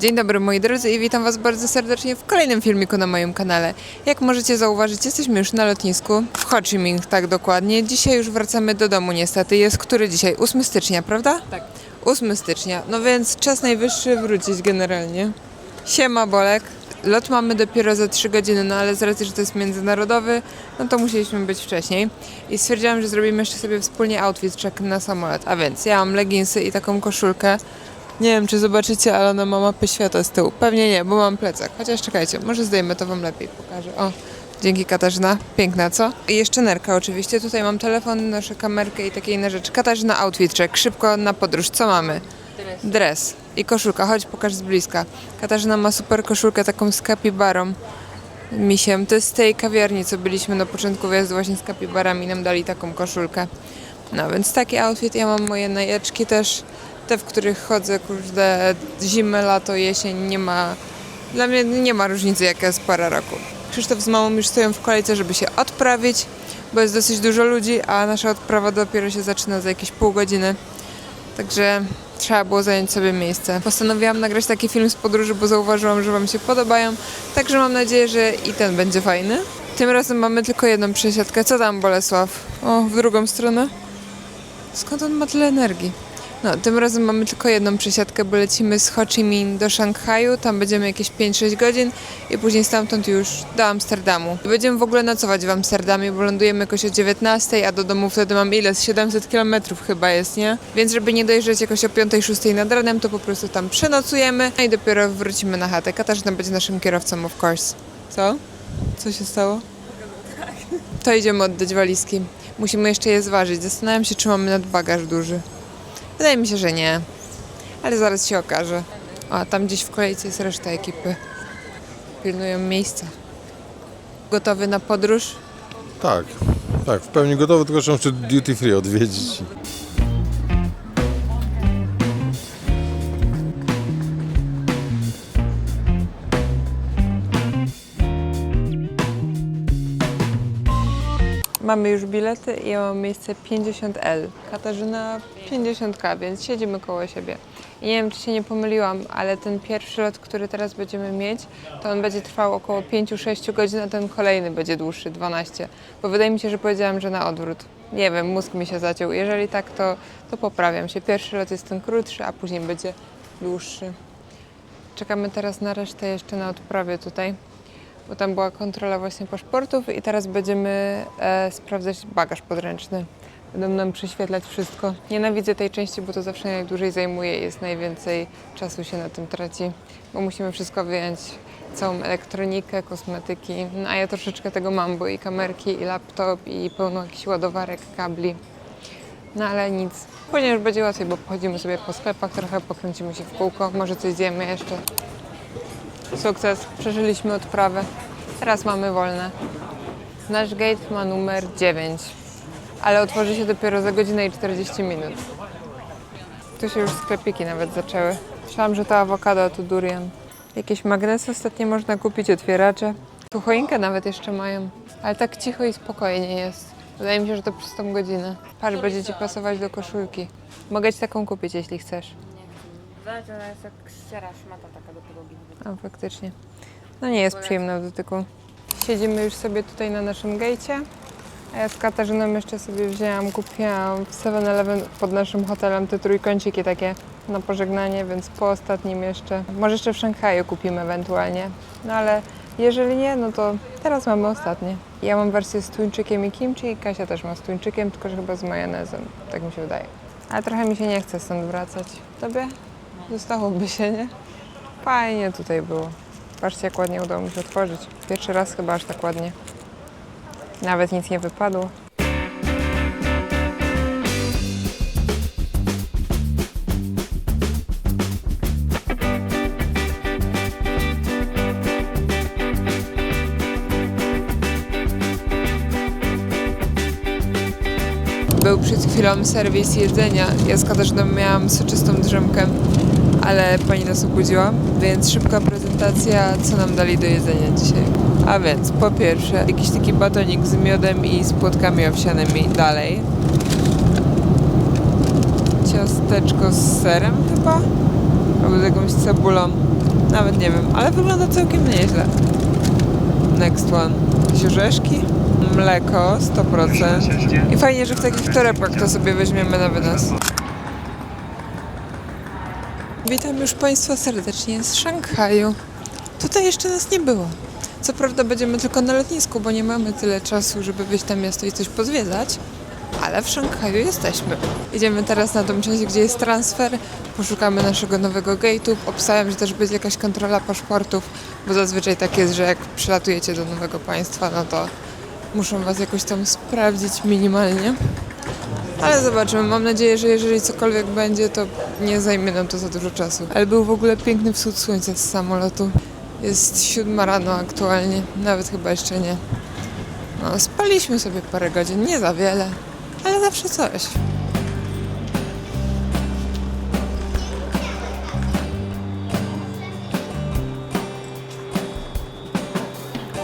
Dzień dobry moi drodzy i witam Was bardzo serdecznie w kolejnym filmiku na moim kanale. Jak możecie zauważyć, jesteśmy już na lotnisku w Ho Chi Minh, tak dokładnie. Dzisiaj już wracamy do domu niestety. Jest który dzisiaj? 8 stycznia, prawda? Tak. 8 stycznia, no więc czas najwyższy wrócić generalnie. Siema Bolek. Lot mamy dopiero za 3 godziny, no ale z racji, że to jest międzynarodowy, no to musieliśmy być wcześniej. I stwierdziłam, że zrobimy jeszcze sobie wspólnie outfit check na samolot. A więc ja mam leginsy i taką koszulkę. Nie wiem, czy zobaczycie, ale ona ma mapę świata z tyłu. Pewnie nie, bo mam plecak. Chociaż czekajcie, może zdejmę to wam lepiej pokażę. O, dzięki Katarzyna. Piękna, co? I jeszcze nerka oczywiście. Tutaj mam telefon, noszę kamerkę i takie inne rzeczy. Katarzyna outfit check. Szybko na podróż. Co mamy? Dres. I koszulka. Chodź, pokaż z bliska. Katarzyna ma super koszulkę taką z kapibarą. Misiem. To jest z tej kawiarni, co byliśmy na początku wyjazdu właśnie z kapibarami. Nam dali taką koszulkę. No więc taki outfit. Ja mam moje najeczki też. Te, w których chodzę, kurde, zimę, lato, jesień, nie ma... Dla mnie nie ma różnicy, jaka jest pora roku. Krzysztof z mamą już stoją w kolejce, żeby się odprawić, bo jest dosyć dużo ludzi, a nasza odprawa dopiero się zaczyna za jakieś pół godziny. Także trzeba było zająć sobie miejsce. Postanowiłam nagrać taki film z podróży, bo zauważyłam, że Wam się podobają. Także mam nadzieję, że i ten będzie fajny. Tym razem mamy tylko jedną przesiadkę. Co tam, Bolesław? O, w drugą stronę? Skąd on ma tyle energii? No, tym razem mamy tylko jedną przesiadkę, bo lecimy z Ho Chi Minh do Szanghaju. Tam będziemy jakieś 5-6 godzin i później stamtąd już do Amsterdamu. Będziemy w ogóle nocować w Amsterdamie, bo lądujemy jakoś o 19, a do domu wtedy mam ile? Z 700 km chyba jest, nie? Więc żeby nie dojeżdżać jakoś o 5-6 nad ranem, to po prostu tam przenocujemy no i dopiero wrócimy na chatę. Katarzyna będzie naszym kierowcą, of course. Co? Co się stało? To idziemy oddać walizki. Musimy jeszcze je zważyć. Zastanawiam się, czy mamy nadbagaż duży. Wydaje mi się, że nie. Ale zaraz się okaże. A tam gdzieś w kolejce jest reszta ekipy. Pilnują miejsca. Gotowy na podróż? Tak, tak, w pełni gotowy, tylko trzeba jeszcze duty free odwiedzić. Mamy już bilety i ja mam miejsce 50L. Katarzyna 50K, więc siedzimy koło siebie. I nie wiem, czy się nie pomyliłam, ale ten pierwszy lot, który teraz będziemy mieć, to on będzie trwał około 5-6 godzin, a ten kolejny będzie dłuższy, 12. Bo wydaje mi się, że powiedziałam, że na odwrót. Nie wiem, mózg mi się zaciął. Jeżeli tak, to, to poprawiam się. Pierwszy lot jest ten krótszy, a później będzie dłuższy. Czekamy teraz na resztę jeszcze na odprawie tutaj bo tam była kontrola właśnie paszportów i teraz będziemy e, sprawdzać bagaż podręczny. Będą nam prześwietlać wszystko. Nienawidzę tej części, bo to zawsze najdłużej zajmuje i jest najwięcej czasu się na tym traci, bo musimy wszystko wyjąć, całą elektronikę, kosmetyki, no, a ja troszeczkę tego mam, bo i kamerki, i laptop, i pełno jakichś ładowarek, kabli. No ale nic. Później już będzie łatwiej, bo pochodzimy sobie po sklepach, trochę pokręcimy się w kółko, może coś zjemy jeszcze. Sukces, przeżyliśmy odprawę. Teraz mamy wolne. Nasz gate ma numer 9, ale otworzy się dopiero za godzinę i 40 minut. Tu się już sklepiki nawet zaczęły. Myślałam, że to awokado, a tu durian. Jakieś magnesy ostatnio można kupić, otwieracze. Tu choinkę nawet jeszcze mają, ale tak cicho i spokojnie jest. Wydaje mi się, że to przez tą godzinę. Patrz, będzie ci pasować do koszulki. Mogę ci taką kupić, jeśli chcesz. Ona jest jak ściera szmata taka do podłogi. A faktycznie. No nie jest przyjemna w dotyku. Siedzimy już sobie tutaj na naszym gejcie. A ja z Katarzyną jeszcze sobie wzięłam, kupiłam w 7-Eleven pod naszym hotelem te trójkąciki takie na pożegnanie, więc po ostatnim jeszcze. Może jeszcze w Szanghaju kupimy ewentualnie. No ale jeżeli nie, no to teraz mamy ostatnie. Ja mam wersję z tuńczykiem i kimchi i Kasia też ma z tuńczykiem, tylko że chyba z majonezem. Tak mi się wydaje. Ale trochę mi się nie chce stąd wracać. Tobie? Zostałoby się, nie? Fajnie tutaj było. Patrzcie, jak ładnie udało mi się otworzyć. Pierwszy raz chyba aż tak ładnie. Nawet nic nie wypadło. Był przed chwilą serwis jedzenia. Ja z Katarzyną miałam soczystą drzemkę, ale pani nas obudziła, więc szybka prezentacja, co nam dali do jedzenia dzisiaj. A więc po pierwsze jakiś taki batonik z miodem i z płotkami owsianymi dalej. Ciasteczko z serem chyba? albo z jakąś cebulą. Nawet nie wiem, ale wygląda całkiem nieźle. Next one. Jakieś orzeszki, mleko 100%. I fajnie, że w takich torebkach to sobie weźmiemy na wynos. Witam już Państwa serdecznie z Szanghaju. Tutaj jeszcze nas nie było. Co prawda będziemy tylko na lotnisku, bo nie mamy tyle czasu, żeby wyjść na miasto i coś pozwiedzać. Ale w Szanghaju jesteśmy. Idziemy teraz na tą część, gdzie jest transfer. Poszukamy naszego nowego gate'u. Obstałem, że też będzie jakaś kontrola paszportów, bo zazwyczaj tak jest, że jak przylatujecie do nowego państwa, no to muszą was jakoś tam sprawdzić minimalnie. Ale zobaczymy. Mam nadzieję, że jeżeli cokolwiek będzie, to nie zajmie nam to za dużo czasu. Ale był w ogóle piękny wschód słońca z samolotu. Jest siódma rano aktualnie, nawet chyba jeszcze nie. No, spaliśmy sobie parę godzin, nie za wiele, ale zawsze coś.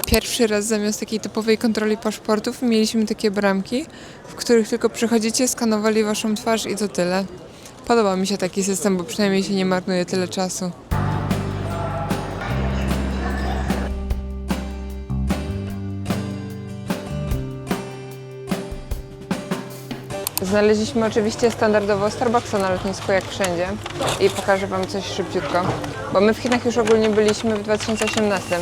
Pierwszy raz zamiast takiej typowej kontroli paszportów mieliśmy takie bramki, w których tylko przychodzicie, skanowali waszą twarz i to tyle. Podoba mi się taki system, bo przynajmniej się nie marnuje tyle czasu. Znaleźliśmy oczywiście standardowo Starbucksa na lotnisku, jak wszędzie. I pokażę Wam coś szybciutko. Bo my w Chinach już ogólnie byliśmy w 2018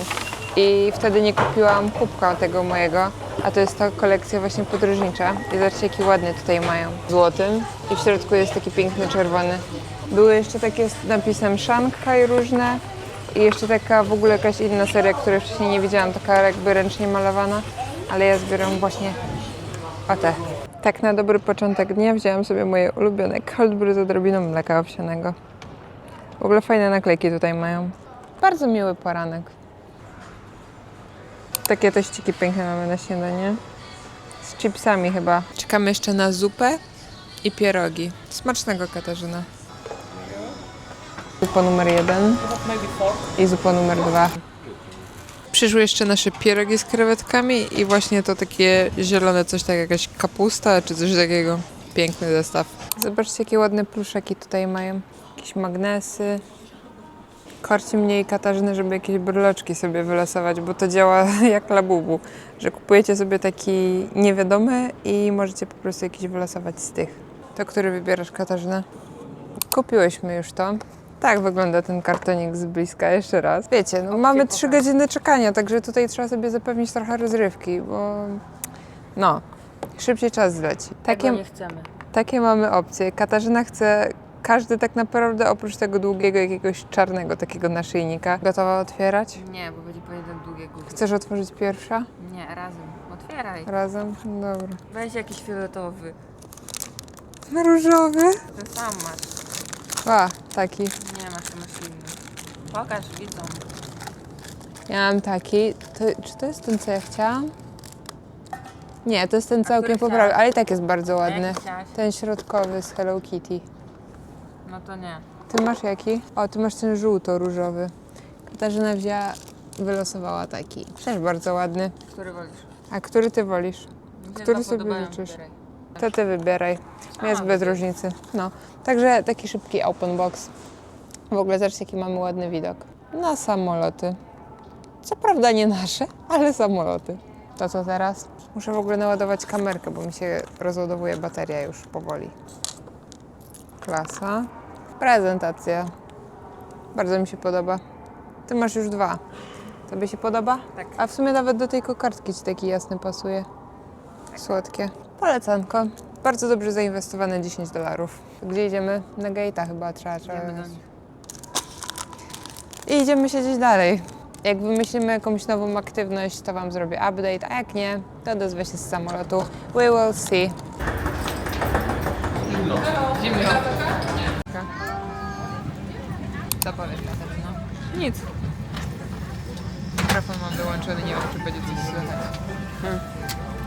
i wtedy nie kupiłam kubka tego mojego, a to jest ta kolekcja właśnie podróżnicza. I zobaczcie, jaki ładny tutaj mają. Złotym i w środku jest taki piękny czerwony. Były jeszcze takie z napisem Shanghai różne i jeszcze taka w ogóle jakaś inna seria, której wcześniej nie widziałam, taka jakby ręcznie malowana, ale ja zbieram właśnie o te. Tak na dobry początek dnia wzięłam sobie moje ulubione cold brew z odrobiną mleka owsianego. W ogóle fajne naklejki tutaj mają. Bardzo miły poranek. Takie tościki piękne mamy na śniadanie. Z chipsami chyba. Czekamy jeszcze na zupę i pierogi. Smacznego Katarzyna. Zupa numer jeden i zupa numer dwa. Przyszły jeszcze nasze pierogi z krewetkami i właśnie to takie zielone coś, tak jakaś kapusta czy coś takiego. Piękny zestaw. Zobaczcie, jakie ładne pluszaki tutaj mają. Jakieś magnesy. Korci mnie i Katarzynę, żeby jakieś bryloczki sobie wylosować, bo to działa jak labubu, że kupujecie sobie taki niewiadomy i możecie po prostu jakiś wylosować z tych. To który wybierasz, Katarzyna? Kupiłyśmy już to. Tak wygląda ten kartonik z bliska, jeszcze raz. Wiecie, no mamy trzy godziny czekania, także tutaj trzeba sobie zapewnić trochę rozrywki, bo no, szybciej czas zleci. Tego Takie, nie chcemy. takie mamy opcje. Katarzyna chce każdy tak naprawdę oprócz tego długiego jakiegoś czarnego takiego naszyjnika. Gotowa otwierać? Nie, bo będzie po jeden długie. Chcesz otworzyć pierwsza? Nie, razem. Otwieraj. Razem? Dobra. Weź jakiś fioletowy. Różowy? Ten sam masz. A, taki. Nie masz, to masz inny. Pokaż, widzą. Ja mam taki. To, czy to jest ten, co ja chciałam? Nie, to jest ten całkiem który poprawny, chciałaś? ale i tak jest bardzo A jaki ładny. chciałaś? Ten środkowy z Hello Kitty. No to nie. Ty masz jaki? O, ty masz ten żółto-różowy. Katarzyna wzięła, wylosowała taki. Też bardzo ładny. Który wolisz? A który ty wolisz? Mi się Który dwa sobie podobają, życzysz? wybieraj. To ty wybieraj. Sama Jest bez różnicy. No. Także taki szybki open box. W ogóle zobaczcie, jaki mamy ładny widok. Na samoloty. Co prawda nie nasze, ale samoloty. To co teraz? Muszę w ogóle naładować kamerkę, bo mi się rozładowuje bateria już powoli. Klasa. Prezentacja. Bardzo mi się podoba. Ty masz już dwa. Tobie się podoba? Tak. A w sumie nawet do tej kokardki ci taki jasny pasuje. Słodkie. Polecanko. Bardzo dobrze zainwestowane 10 dolarów. Gdzie idziemy? Na gate'a chyba trzeba. trzeba Idziemy do jechać. nich. I idziemy siedzieć dalej. Jak wymyślimy jakąś nową aktywność, to Wam zrobię update, a jak nie, to odezwę się z samolotu. We will see. Zimno. Zimno. Co powiesz, Katarzyna? Nic. Mikrofon mam wyłączony, nie wiem, czy będzie coś słychać.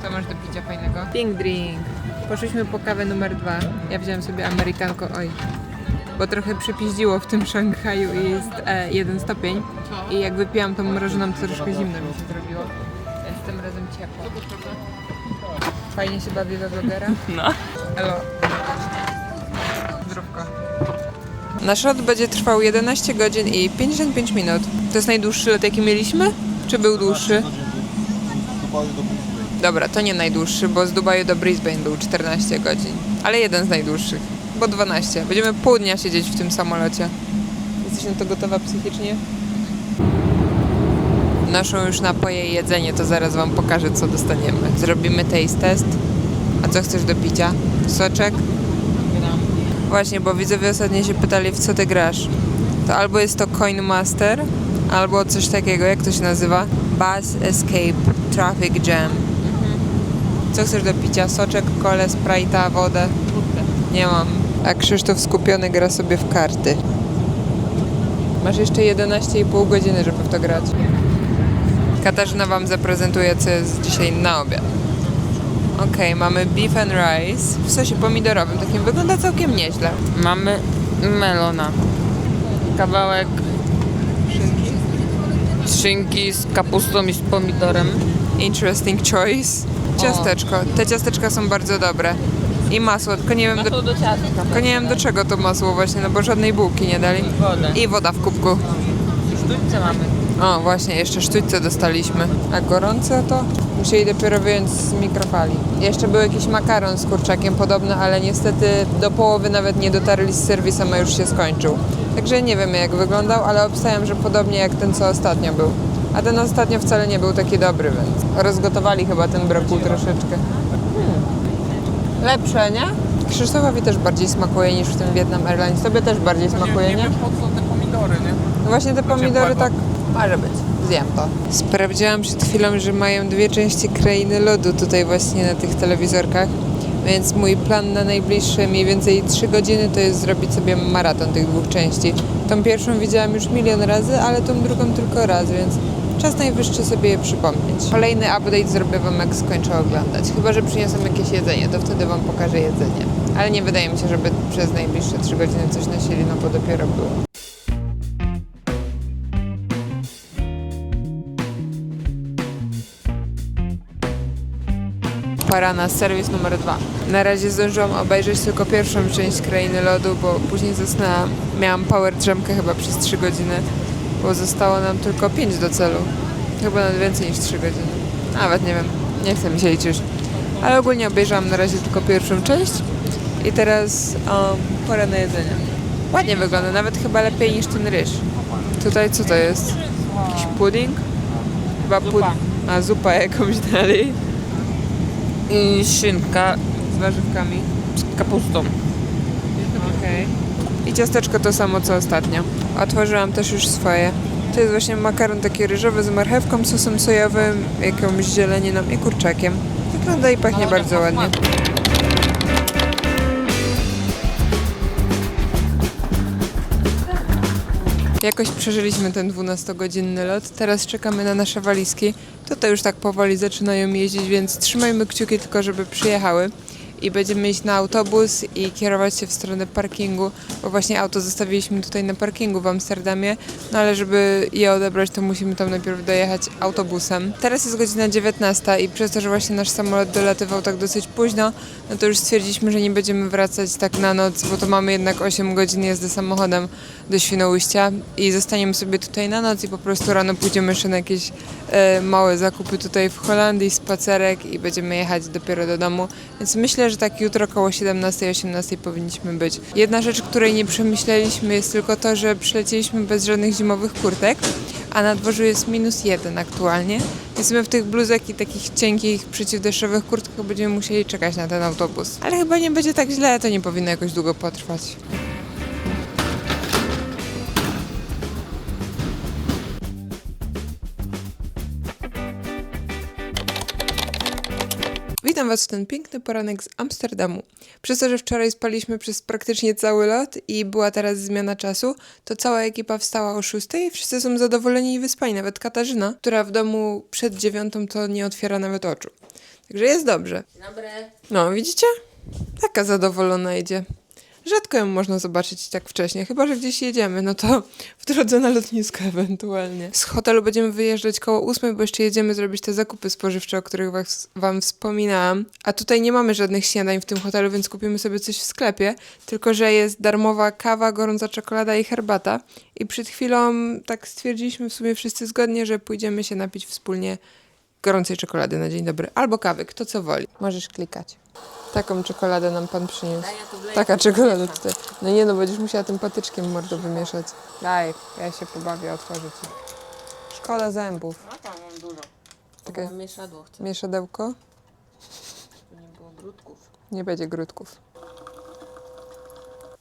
Co masz do picia fajnego? Pink drink. Poszliśmy po kawę numer dwa. Ja wziąłem sobie amerykanko, oj. Bo trochę przypiździło w tym Szanghaju i jest e, jeden stopień. I jak wypiłam tą mrożoną, to troszkę zimno mi się zrobiło. Więc tym razem ciepło. Fajnie się bawi we vlogera? No. Elo. Nasz lot będzie trwał 11 godzin i 55 minut. To jest najdłuższy lot, jaki mieliśmy? Czy był dłuższy? Dobra, to nie najdłuższy, bo z Dubaju do Brisbane był 14 godzin. Ale jeden z najdłuższych, bo 12. Będziemy pół dnia siedzieć w tym samolocie. Jesteś na to gotowa psychicznie? Noszą już napoje i jedzenie, to zaraz wam pokażę, co dostaniemy. Zrobimy taste test. A co chcesz do picia? Soczek? Właśnie, bo widzowie ostatnio się pytali, w co ty grasz. To albo jest to Coin Master, albo coś takiego, jak to się nazywa? Bus Escape Traffic Jam. Co chcesz do picia? Soczek, kole, sprite'a, wodę? Nie mam. A Krzysztof skupiony gra sobie w karty. Masz jeszcze 11,5 godziny, żeby w to grać. Katarzyna Wam zaprezentuje, co jest dzisiaj na obiad. Okej, mamy beef and rice w sosie pomidorowym. Takim wygląda całkiem nieźle. Mamy melona. Kawałek szynki z kapustą i z pomidorem. Interesting choice. Ciasteczko. Te ciasteczka są bardzo dobre. I masło, tylko nie wiem, do, do ciastka. tylko nie wiem do czego to masło właśnie, no bo żadnej bułki nie dali. Wodę. I woda w kubku. Sztućce mamy. O, właśnie, jeszcze sztućce dostaliśmy. A gorące to? Musieli dopiero wyjąć z mikrofali. Jeszcze był jakiś makaron z kurczakiem podobny, ale niestety do połowy nawet nie dotarli z serwisem, a już się skończył. Także nie wiemy jak wyglądał, ale obstawiam, że podobnie jak ten, co ostatnio był. A ten ostatnio wcale nie był taki dobry, więc rozgotowali chyba ten brokuł troszeczkę. Hmm. Lepsze, nie? Krzysztofowi też bardziej smakuje niż w tym Vietnam Airlines. Tobie też bardziej smakuje, nie? po co te pomidory, nie? No Właśnie te pomidory tak może być. Zjem to. Sprawdziłam przed chwilą, że mają dwie części krainy lodu tutaj właśnie na tych telewizorkach. Więc mój plan na najbliższe mniej więcej 3 godziny to jest zrobić sobie maraton tych dwóch części. Tą pierwszą widziałam już milion razy, ale tą drugą tylko raz, więc czas najwyższy sobie je przypomnieć. Kolejny update zrobię wam jak skończę oglądać. Chyba, że przyniosą jakieś jedzenie, to wtedy wam pokażę jedzenie. Ale nie wydaje mi się, żeby przez najbliższe 3 godziny coś nosili, no bo dopiero było. Pora na serwis numer dwa. Na razie zdążyłam obejrzeć tylko pierwszą część Krainy Lodu, bo później zasnęłam. Miałam power drzemkę chyba przez 3 godziny, bo zostało nam tylko 5 do celu. Chyba nawet więcej niż 3 godziny. Nawet nie wiem, nie chcę mi się liczyć. Ale ogólnie obejrzałam na razie tylko pierwszą część i teraz um, pora na jedzenie. Ładnie wygląda, nawet chyba lepiej niż ten ryż. Tutaj co to jest? Jakiś pudding? Chyba pud... Zupa. A zupa jakąś dalej. I szynka Z warzywkami. z kapustą. Okej. I ciasteczko to samo co ostatnio. Otworzyłam też już swoje. To jest właśnie makaron taki ryżowy z marchewką, sosem sojowym, jakąś zieleniną i kurczakiem. Wygląda i pachnie bardzo ładnie. Jakoś przeżyliśmy ten 12-godzinny lot. Teraz czekamy na nasze walizki. Tutaj już tak powoli zaczynają jeździć, więc trzymajmy kciuki tylko, żeby przyjechały. I będziemy iść na autobus i kierować się w stronę parkingu, bo właśnie auto zostawiliśmy tutaj na parkingu w Amsterdamie, no ale żeby je odebrać, to musimy tam najpierw dojechać autobusem. Teraz jest godzina 19 i przez to, że właśnie nasz samolot dolatywał tak dosyć późno, no to już stwierdziliśmy, że nie będziemy wracać tak na noc, bo to mamy jednak 8 godzin jazdy samochodem do Świnoujścia i zostaniemy sobie tutaj na noc i po prostu rano pójdziemy jeszcze na jakieś e, małe zakupy tutaj w Holandii, spacerek i będziemy jechać dopiero do domu. Więc myślę, że tak jutro około 17-18 powinniśmy być. Jedna rzecz, której nie przemyśleliśmy jest tylko to, że przylecieliśmy bez żadnych zimowych kurtek, a na dworzu jest minus jeden aktualnie. Więc my w tych bluzek i takich cienkich przeciwdeszczowych kurtkach będziemy musieli czekać na ten autobus. Ale chyba nie będzie tak źle, to nie powinno jakoś długo potrwać. Was ten piękny poranek z Amsterdamu. Przez to, że wczoraj spaliśmy przez praktycznie cały lot i była teraz zmiana czasu, to cała ekipa wstała o 6 i wszyscy są zadowoleni i wyspani. Nawet Katarzyna, która w domu przed dziewiątą to nie otwiera nawet oczu. Także jest dobrze. Dobry. No, widzicie? Taka zadowolona idzie. Rzadko ją można zobaczyć tak wcześnie, chyba że gdzieś jedziemy, no to w drodze na lotnisko ewentualnie. Z hotelu będziemy wyjeżdżać koło ósmej, bo jeszcze jedziemy zrobić te zakupy spożywcze, o których was, wam wspominałam. A tutaj nie mamy żadnych śniadań w tym hotelu, więc kupimy sobie coś w sklepie, tylko że jest darmowa kawa, gorąca czekolada i herbata. I przed chwilą tak stwierdziliśmy w sumie wszyscy zgodnie, że pójdziemy się napić wspólnie gorącej czekolady na dzień dobry, albo kawy, kto co woli. Możesz klikać. Taką czekoladę nam pan przyniósł. Taka czekolada tutaj. No nie no, będziesz musiała tym patyczkiem mordo wymieszać. Daj, ja się pobawię, otworzę ci. Szkoda zębów. No tam mam dużo. Takie Mieszadło chcę, mieszadełko. nie było grudków. Nie będzie grudków.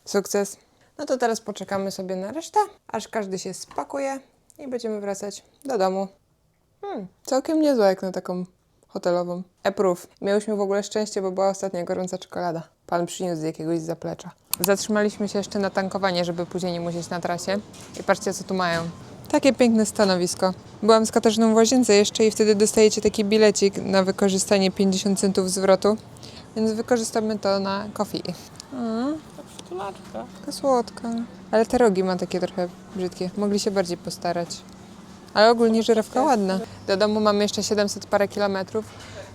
Sukces. No to teraz poczekamy sobie na resztę, aż każdy się spakuje i będziemy wracać do domu. Hmm, całkiem niezła jak na taką hotelową. Approve. Miałyśmy w ogóle szczęście, bo była ostatnia gorąca czekolada. Pan przyniósł z jakiegoś zaplecza. Zatrzymaliśmy się jeszcze na tankowanie, żeby później nie musieć na trasie. I patrzcie, co tu mają. Takie piękne stanowisko. Byłam z Katarzyną w łazience jeszcze i wtedy dostajecie taki bilecik na wykorzystanie 50 centów zwrotu. Więc wykorzystamy to na coffee. Mm, taka słodka. Ale te rogi ma takie trochę brzydkie. Mogli się bardziej postarać. Ale ogólnie żyrafka ładna. Do domu mamy jeszcze 700 parę kilometrów.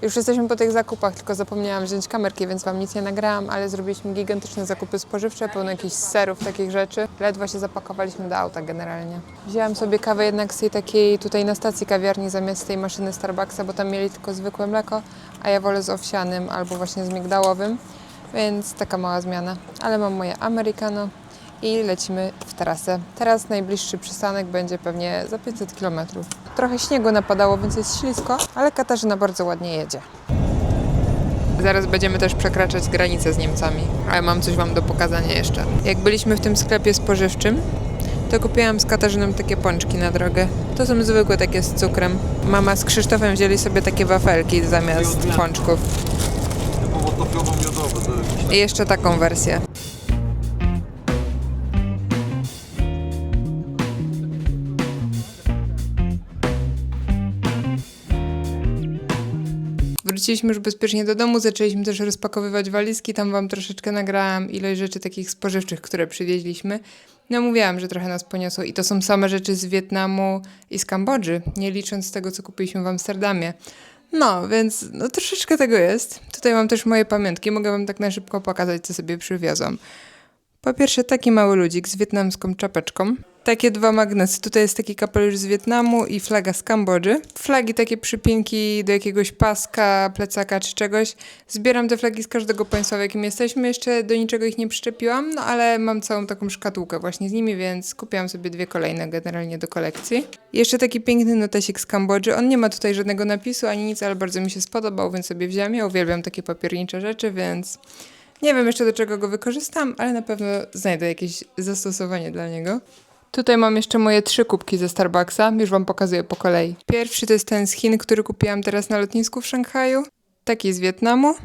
Już jesteśmy po tych zakupach, tylko zapomniałam wziąć kamerki, więc wam nic nie nagrałam, ale zrobiliśmy gigantyczne zakupy spożywcze, pełno jakichś serów, takich rzeczy. Ledwo się zapakowaliśmy do auta generalnie. Wzięłam sobie kawę jednak z tej takiej tutaj na stacji kawiarni zamiast tej maszyny Starbucksa, bo tam mieli tylko zwykłe mleko, a ja wolę z owsianym albo właśnie z migdałowym, więc taka mała zmiana. Ale mam moje americano i lecimy w trasę. Teraz najbliższy przystanek będzie pewnie za 500 km. Trochę śniegu napadało, więc jest ślisko, ale Katarzyna bardzo ładnie jedzie. Zaraz będziemy też przekraczać granicę z Niemcami, ale mam coś Wam do pokazania jeszcze. Jak byliśmy w tym sklepie spożywczym, to kupiłam z Katarzyną takie pączki na drogę. To są zwykłe takie z cukrem. Mama z Krzysztofem wzięli sobie takie wafelki zamiast pączków. I jeszcze taką wersję. Wróciliśmy już bezpiecznie do domu, zaczęliśmy też rozpakowywać walizki. Tam wam troszeczkę nagrałam ilość rzeczy takich spożywczych, które przywieźliśmy. No mówiłam, że trochę nas poniosło i to są same rzeczy z Wietnamu i z Kambodży, nie licząc tego, co kupiliśmy w Amsterdamie. No, więc no, troszeczkę tego jest. Tutaj mam też moje pamiątki, mogę wam tak na szybko pokazać, co sobie przywiozłam. Po pierwsze taki mały ludzik z wietnamską czapeczką. Takie dwa magnesy. Tutaj jest taki kapelusz z Wietnamu i flaga z Kambodży. Flagi takie przypinki do jakiegoś paska, plecaka czy czegoś. Zbieram te flagi z każdego państwa, w jakim jesteśmy. Jeszcze do niczego ich nie przyczepiłam, no ale mam całą taką szkatułkę właśnie z nimi, więc kupiłam sobie dwie kolejne generalnie do kolekcji. Jeszcze taki piękny notesik z Kambodży. On nie ma tutaj żadnego napisu ani nic, ale bardzo mi się spodobał, więc sobie wziąłem. Ja uwielbiam takie papiernicze rzeczy, więc nie wiem jeszcze do czego go wykorzystam, ale na pewno znajdę jakieś zastosowanie dla niego. Tutaj mam jeszcze moje trzy kubki ze Starbucksa, już wam pokazuję po kolei. Pierwszy to jest ten z Chin, który kupiłam teraz na lotnisku w Szanghaju. Taki z Wietnamu.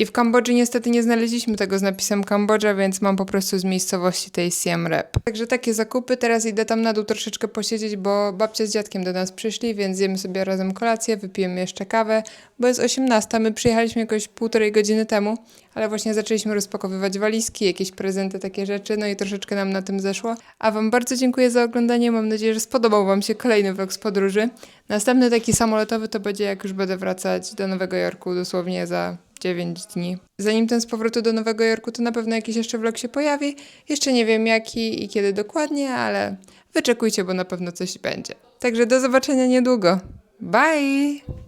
I w Kambodży niestety nie znaleźliśmy tego z napisem Kambodża, więc mam po prostu z miejscowości tej Siem Reap. Także takie zakupy. Teraz idę tam na dół troszeczkę posiedzieć, bo babcia z dziadkiem do nas przyszli, więc zjemy sobie razem kolację, wypijemy jeszcze kawę, bo jest 18. My przyjechaliśmy jakoś półtorej godziny temu, ale właśnie zaczęliśmy rozpakowywać walizki, jakieś prezenty, takie rzeczy, no i troszeczkę nam na tym zeszło. A Wam bardzo dziękuję za oglądanie. Mam nadzieję, że spodobał Wam się kolejny vlog z podróży. Następny taki samolotowy to będzie, jak już będę wracać do Nowego Jorku, dosłownie za 9 dni. Zanim ten z powrotu do Nowego Jorku, to na pewno jakiś jeszcze vlog się pojawi. Jeszcze nie wiem jaki i kiedy dokładnie, ale wyczekujcie, bo na pewno coś będzie. Także do zobaczenia niedługo. Bye!